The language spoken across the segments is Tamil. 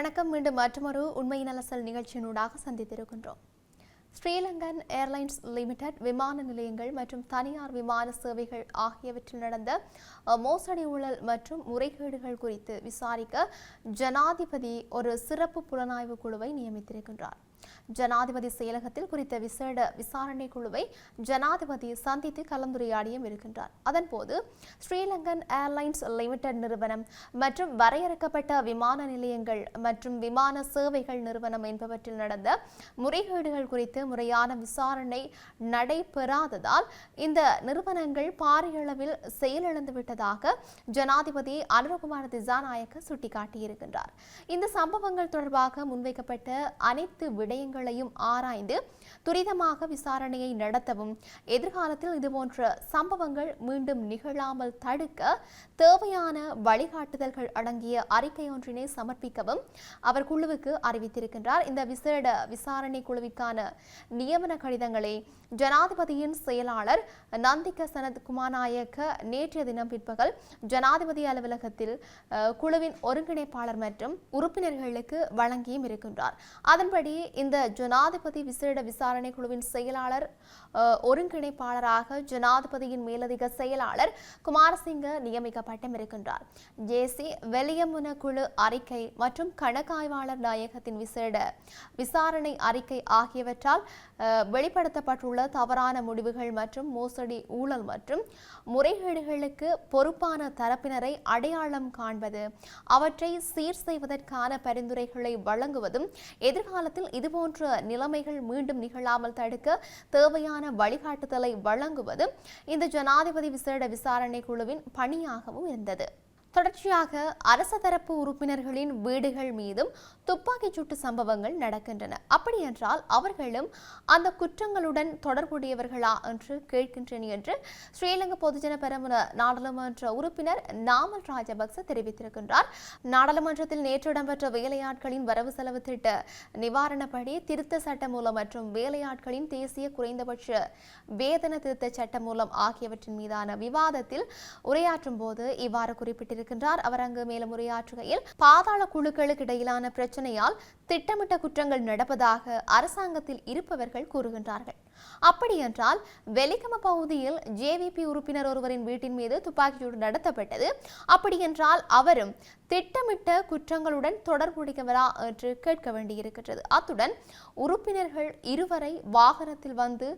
வணக்கம். மீண்டும் மற்றொரு உண்மை நலசல் நிகழ்ச்சியினூடாக சந்தித்திருக்கின்றோம். ஸ்ரீலங்கன் ஏர்லைன்ஸ் லிமிடெட் விமான நிலையங்கள் மற்றும் தனியார் விமான சேவைகள் ஆகியவற்றில் நடந்த மோசடி ஊழல் மற்றும் முறைகேடுகள் குறித்து விசாரிக்க ஜனாதிபதி ஒரு சிறப்பு புலனாய்வு குழுவை நியமித்திருக்கின்றார். ஜனாதிபதி செயலகத்தில் குறித்த விசேட விசாரணை குழுவை ஜனாதிபதி சந்தித்து கலந்துரையாடியும் இருக்கின்றார். அதன்போது ஸ்ரீலங்கன் ஏர்லைன்ஸ் லிமிடெட் நிறுவனம் மற்றும் வரையறுக்கப்பட்ட விமான நிலையங்கள் மற்றும் விமான சேவைகள் நிறுவனம் என்பவற்றில் நடந்த முறைகேடுகள் குறித்து முறையான விசாரணை நடைபெறாததால் இந்த நிறுவனங்கள் பாரியளவில் செயலிழந்து விட்டதாக ஜனாதிபதி அனுரகுமார் திசாநாயக்க சுட்டிக்காட்டியிருக்கின்றார். இந்த சம்பவங்கள் தொடர்பாக முன்வைக்கப்பட்ட அனைத்து விடயங்களையும் ஆராய்ந்து துரிதமாக விசாரணையை நடத்தவும். எதிர்காலத்தில் இதுபோன்ற சம்பவங்கள் மீண்டும் நிகழாமல் தடுக்க தேவையான வழிகாட்டுதல்கள் அடங்கிய அறிக்கை ஒன்றினை சமர்ப்பிக்கவும் அவர் குழுவுக்கு அறிவித்திருக்கின்றார். இந்த விசேட விசாரணை குழுவிற்கான நியமன கடிதங்களை ஜனாதிபதியின் செயலாளர் நந்திக சனத் குமாநாயக்க நேற்றைய தினம் பிற்பகல் ஜனாதிபதி அலுவலகத்தில் குழுவின் ஒருங்கிணைப்பாளர் மற்றும் உறுப்பினர்களுக்கு வழங்கியும் இருக்கின்றார். அதன்படி இந்த ஜனாதிபதி விசேட விசாரணை குழுவின் செயலாளர் ஒருங்கிணைப்பாளராக ஜனாதிபதியின் மேலதிக செயலாளர் குமாரசிங்க நியமிக்கப்பட்டும் இருக்கின்றார். ஜேசி வெளியமுன குழு அறிக்கை மற்றும் கணக்காய்வாளர் நாயகத்தின் விசேட விசாரணை அறிக்கை ஆகியவற்றால் வெளிப்படுத்தப்பட்டுள்ள தவறான முடிவுகள் மற்றும் மோசடி ஊழல் மற்றும் முறைகேடுகளுக்கு பொறுப்பான தரப்பினரை அடையாளம் காண்பது அவற்றை சீர் செய்வதற்கான பரிந்துரைகளை வழங்குவதும் எதிர்காலத்தில் இது இதுபோன்ற நிலைமைகள் மீண்டும் நிகழாமல் தடுக்க தேவையான வழிகாட்டுதலை வழங்குவது இந்த ஜனாதிபதி விசேட விசாரணை குழுவின் பணியாகவும் இருந்தது. தொடர்ச்சியாக அரச தரப்பு உறுப்பினர்களின் வீடுகள் மீதும் துப்பாக்கிச் சூட்டு சம்பவங்கள் நடக்கின்றன. அப்படியென்றால் அவர்களும் அந்த குற்றங்களுடன் தொடர்புடையவர்களா என்று கேட்கின்றேன் என்று ஸ்ரீலங்கா பொதுஜன பெரமுன நாடாளுமன்ற உறுப்பினர் நாமல் ராஜபக்ச தெரிவித்திருக்கின்றார். நாடாளுமன்றத்தில் நேற்று இடம்பெற்ற வேலையாட்களின் வரவு செலவு திட்ட நிவாரணப்படி திருத்த சட்டமூலம் மற்றும் வேலையாட்களின் தேசிய குறைந்தபட்ச வேதன திருத்த சட்டமூலம் ஆகியவற்றின் மீதான விவாதத்தில் உரையாற்றும் போது இவ்வாறு கூறியிருக்கின்றார் அவர் அங்கு மேலும் உரையாற்றுகையில் பாதாள குழுக்களுக்கு இடையிலான பிரச்சனையால் திட்டமிட்ட குற்றங்கள் நடப்பதாக அரசாங்கத்தில் இருப்பவர்கள் கூறுகின்றார்கள். அப்படியென்றால் வெலிகம பகுதியில் ஜேவிபி உறுப்பினர் ஒருவரின் வீட்டின் மீது துப்பாக்கிச்சூடு நடத்தப்பட்டது. அப்படியென்றால் அவரும் திட்டமிட்ட குற்றங்களுடன் தொடர்புடையவரா என்று கேட்க வேண்டியிருக்கின்றது. அத்துடன் உறுப்பினர்கள் இருவரை வாகனத்தில் வந்து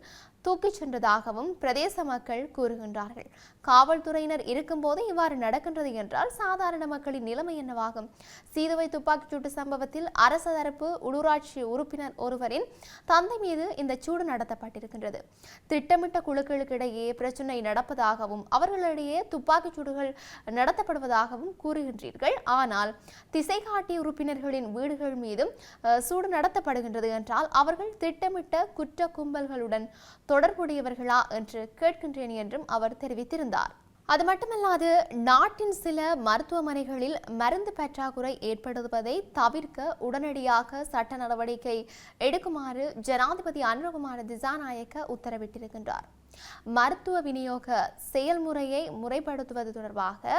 தூக்கிச் சென்றதாகவும் பிரதேச மக்கள் கூறுகின்றார்கள். காவல்துறையினர் இருக்கும்போது இவ்வாறு நடக்கின்றது என்றால் சாதாரண மக்களின் நிலைமை என்னவாகும்? சீதுவை துப்பாக்கிச்சூட்டு சம்பவத்தில் அரச தரப்பு உள்ளூராட்சி உறுப்பினர் ஒருவரின் தந்தை மீது இந்த சூடு நடத்தப்பட்டிருக்கின்றது. திட்டமிட்ட குழுக்களுக்கு இடையே பிரச்சனை நடப்பதாகவும் அவர்களிடையே துப்பாக்கிச் சூடுகள் நடத்தப்படுவதாகவும் கூறுகின்றீர்கள். ஆனால் திசைகாட்டி உறுப்பினர்களின் வீடுகள் மீதும் சூடு நடத்தப்படுகின்றது என்றால் அவர்கள் திட்டமிட்ட குற்ற கும்பல்களுடன் தொடர்புடையவர்களா என்று கேட்கின்றேன் என்றும் அவர் தெரிவித்திருந்தார். அது மட்டுமல்லாது நாட்டின் சில மருத்துவமனைகளில் மருந்து பற்றாக்குறை ஏற்படுவதை தவிர்க்க உடனடியாக சட்ட நடவடிக்கை எடுக்குமாறு ஜனாதிபதி அனுரகுமார திசாநாயக்க உத்தரவிட்டிருக்கின்றார். மருத்துவ விநியோக செயல்முறையை முறைப்படுத்துவது தொடர்பாக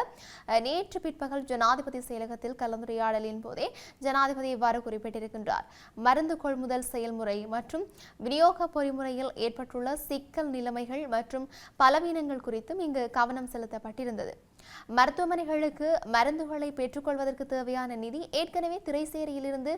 நேற்று பிற்பகல் ஜனாதிபதி செயலகத்தில் கலந்துரையாடலின் போதே ஜனாதிபதி இவ்வாறு குறிப்பிட்டிருக்கின்றார். மருந்து கொள்முதல் செயல்முறை மற்றும் விநியோக பொறிமுறையில் ஏற்பட்டுள்ள சிக்கல் நிலைமைகள் மற்றும் பலவீனங்கள் குறித்தும் இங்கு கவனம் செலுத்தப்பட்டிருந்தது. மருத்துவமனைகளுக்கு மருந்துகளை பெற்றுக்கொள்வதற்கு தேவையான நிதி ஏற்கனவே திரைசேரியிலிருந்து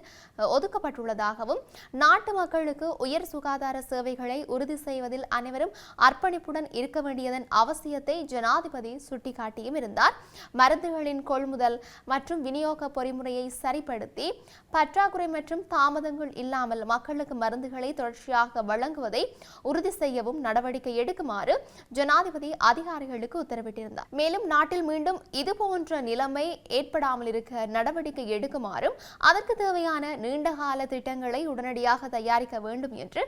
ஒதுக்கப்பட்டுள்ளதாகவும் நாட்டு மக்களுக்கு உயர் சுகாதார சேவைகளை உறுதி செய்வதில் அனைவரும் அர்ப்பணிப்புடன் இருக்க வேண்டியதன் அவசியத்தை ஜனாதிபதி சுட்டிக்காட்டியும் இருந்தார். மருந்துகளின் கொள்முதல் மற்றும் விநியோக பொறிமுறையை சரிப்படுத்தி பற்றாக்குறை மற்றும் தாமதங்கள் இல்லாமல் மக்களுக்கு மருந்துகளை தொடர்ச்சியாக வழங்குவதை உறுதி செய்யவும் நடவடிக்கை எடுக்குமாறு ஜனாதிபதி அதிகாரிகளுக்கு உத்தரவிட்டிருந்தார். மேலும் நாட்டு நாட்டில் மீண்டும் இதுபோன்ற நிலைமை ஏற்படாமல் இருக்க நடவடிக்கை எடுக்குமாறும் அதற்கு தேவையான நீண்டகால திட்டங்களை உடனடியாக தயாரிக்க வேண்டும் என்று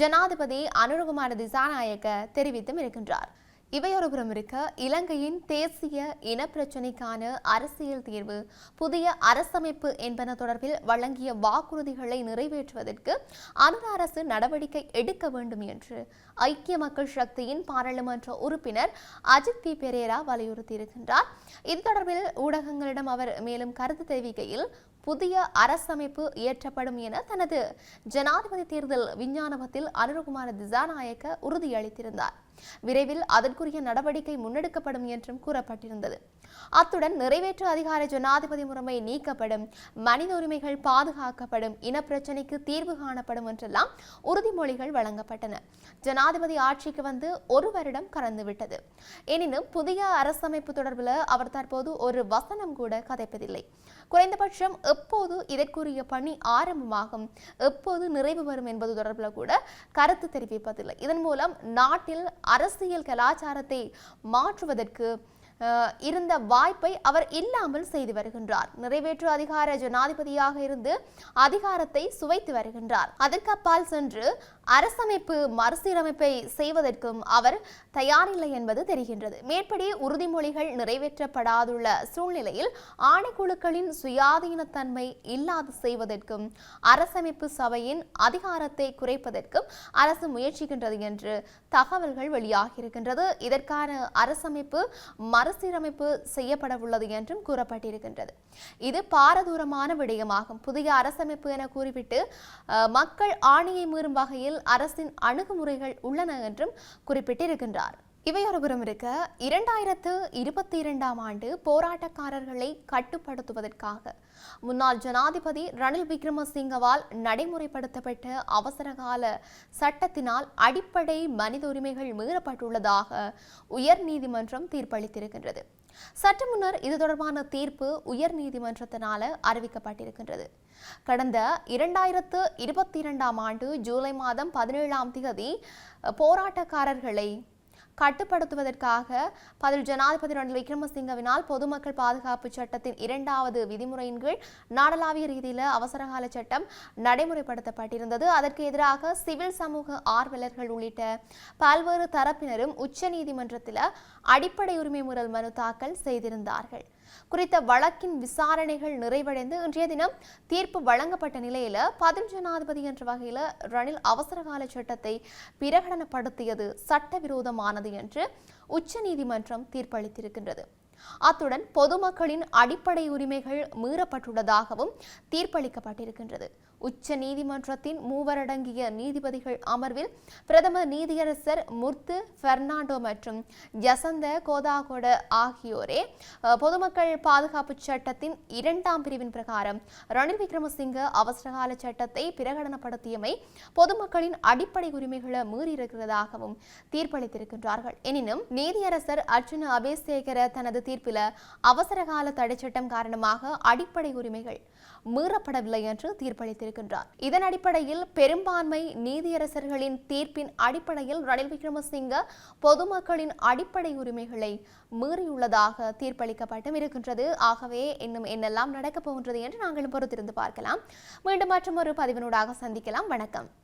ஜனாதிபதி அனுரகுமார திசாநாயக்க தெரிவித்தும் இருக்கின்றார். இவையொருபுறம் இருக்க இலங்கையின் தேசிய இனப்பிரச்சினைக்கான அரசியல் தீர்வு புதிய அரசமைப்பு என்பன தொடர்பில் வழங்கிய வாக்குறுதிகளை நிறைவேற்றுவதற்கு அனுர அரசு நடவடிக்கை எடுக்க வேண்டும் என்று ஐக்கிய மக்கள் சக்தியின் பாராளுமன்ற உறுப்பினர் அஜித் பி. பெரேரா வலியுறுத்தியிருக்கின்றார். இது தொடர்பில் ஊடகங்களிடம் அவர் மேலும் கருத்து தெரிவிக்கையில் புதிய அரசமைப்பு இயற்றப்படும் என தனது ஜனாதிபதி தேர்தல் விஞ்ஞானபத்தில் அனுரகுமார திசாநாயக்க உறுதியளித்திருந்தார். விரைவில் அதற்குரிய நடவடிக்கை முன்னெடுக்கப்படும் என்றும் கூறப்பட்டிருந்தது. அத்துடன் நிறைவேற்று அதிகார ஜனாதிபதி முறைமை நீக்கப்படும் மனித உரிமைகள் பாதுகாக்கப்படும் இனப்பிரச்சினைக்கு தீர்வு காணப்படும் என்றெல்லாம் உறுதிமொழிகள் வழங்கப்பட்டன. ஜனாதிபதி ஆட்சிக்கு வந்து ஒரு வருடம் கடந்துவிட்டது. எனினும் புதிய அரசமைப்பு தொடர்பில் அவர் தற்போது ஒரு வசனம் கூட கதைப்பதில்லை. குறைந்தபட்சம் எப்போது இதற்குரிய பணி ஆரம்பமாகும்? எப்போது நிறைவு வரும் என்பது தொடர்பில் கூட கருத்து தெரிவிப்பதில்லை. இதன் மூலம் நாட்டில் அரசியல் கலாச்சாரத்தை மாற்றுவதற்கு இருந்த வாய்ப்பை அவர் இல்லாமல் செய்து வருகின்றார். நிறைவேற்று அதிகார ஜனாதிபதியாக இருந்து அதிகாரத்தை சுவைத்து வருகின்றார். அதற்கு அப்பால் சென்று அரசமைப்பு மறுசீரமைப்பை செய்வதற்கும் அவர் தயாரில்லை என்பது தெரிகின்றது. மேற்படி உறுதிமொழிகள் நிறைவேற்றப்படாதுள்ள சூழ்நிலையில் ஆணைக்குழுக்களின் சுயாதீனத்தன்மை இல்லாது செய்வதற்கும் அரசமைப்பு சபையின் அதிகாரத்தை குறைப்பதற்கும் அரசு முயற்சிக்கின்றது என்று தகவல்கள் வெளியாகியிருக்கின்றது. இதற்கான அரசமைப்பு மறுசீரமைப்பு செய்யப்பட உள்ளது என்றும் கூறப்பட்டிருக்கின்றது. இது பாரதூரமான விடயமாகும். புதிய அரசமைப்பு என கூறிவிட்டு அஹ், மக்கள் ஆணையை மீறும் வகையில் அரசின் அணுகுமுறைகள் உள்ளன என்றும் குறிப்பிட்டிருக்கின்றார். இவையொருபுறம் இருக்க இரண்டாயிரத்து இருபத்தி இரண்டாம் ஆண்டு போராட்டக்காரர்களை கட்டுப்படுத்துவதற்காக முன்னாள் ஜனாதிபதி ரணில் விக்ரமசிங்கவால் நடைமுறைப்படுத்தப்பட்ட அவசரகால சட்டத்தினால் அடிப்படை மனித உரிமைகள் மீறப்பட்டுள்ளதாக உயர்நீதிமன்றம் தீர்ப்பளித்திருக்கின்றது. சற்று முன்னர் இது தொடர்பான தீர்ப்பு உயர் நீதிமன்றத்தினால அறிவிக்கப்பட்டிருக்கின்றது. கடந்த இரண்டாயிரத்து இருபத்தி இரண்டாம் ஆண்டு ஜூலை மாதம் பதினேழாம் தேதி போராட்டக்காரர்களை கட்டுப்படுத்துவதற்காக பதில் ஜனாதிபதி ரணில் விக்ரமசிங்கவினால் பொதுமக்கள் பாதுகாப்பு சட்டத்தின் இரண்டாவது விதிமுறையின் கீழ் நாடளாவிய ரீதியில் அவசரகால சட்டம் நடைமுறைப்படுத்தப்பட்டிருந்தது. அதற்கு எதிராக சிவில் சமூக ஆர்வலர்கள் உள்ளிட்ட பல்வேறு தரப்பினரும் உச்சநீதிமன்றத்தில் அடிப்படை உரிமை முறல் மனு தாக்கல் செய்திருந்தார்கள். குறித்த வழக்கின் விசாரணைகள் நிறைவடைந்து இன்றைய தினம் தீர்ப்பு வழங்கப்பட்ட நிலையில பதில் ஜனாதிபதி என்ற வகையில் ரணில் அவசரகால சட்டத்தை பிரகடனப்படுத்தியது சட்டவிரோதமானது என்று உச்சநீதிமன்றம் தீர்ப்பளித்திருக்கின்றது. அத்துடன் பொதுமக்களின் அடிப்படை உரிமைகள் மீறப்பட்டுள்ளதாகவும் தீர்ப்பளிக்கப்பட்டிருக்கின்றது. உச்ச நீதிமன்றத்தின் மூவரடங்கிய நீதிபதிகள் அமர்வில் பிரதம நீதியரசர் முர்த்து பெர்னாண்டோ மற்றும் ஜசந்த கோதாகொட ஆகியோரே பொதுமக்கள் பாதுகாப்பு சட்டத்தின் இரண்டாம் பிரிவின் பிரகாரம் ரணில் விக்ரமசிங்க அவசரகால சட்டத்தை பிரகடனப்படுத்தியமை பொதுமக்களின் அடிப்படை உரிமைகளை மீறியிருக்கிறதாகவும் தீர்ப்பளித்திருக்கின்றார்கள். எனினும் நீதியரசர் அர்ஜுன அபேசேகர தனது தீர்ப்பில் அவசரகால தடை சட்டம் காரணமாக அடிப்படை உரிமைகள் மீறப்படவில்லை என்று தீர்ப்பளித்திருக்கிறார். வருகின்றார் இதன் அடிப்படையில் பெரும்பான்மை நீதியரசர்களின் தீர்ப்பின் அடிப்படையில் ரணில் விக்ரமசிங்க பொதுமக்களின் அடிப்படை உரிமைகளை மீறியுள்ளதாக தீர்ப்பளிக்கப்பட்டும் இருக்கின்றது. ஆகவே இன்னும் என்னெல்லாம் நடக்கப் போகின்றது என்று நாங்களும் பொறுத்திருந்து பார்க்கலாம். மீண்டும் மற்றும் ஒரு பதிவினூடாக சந்திக்கலாம். வணக்கம்.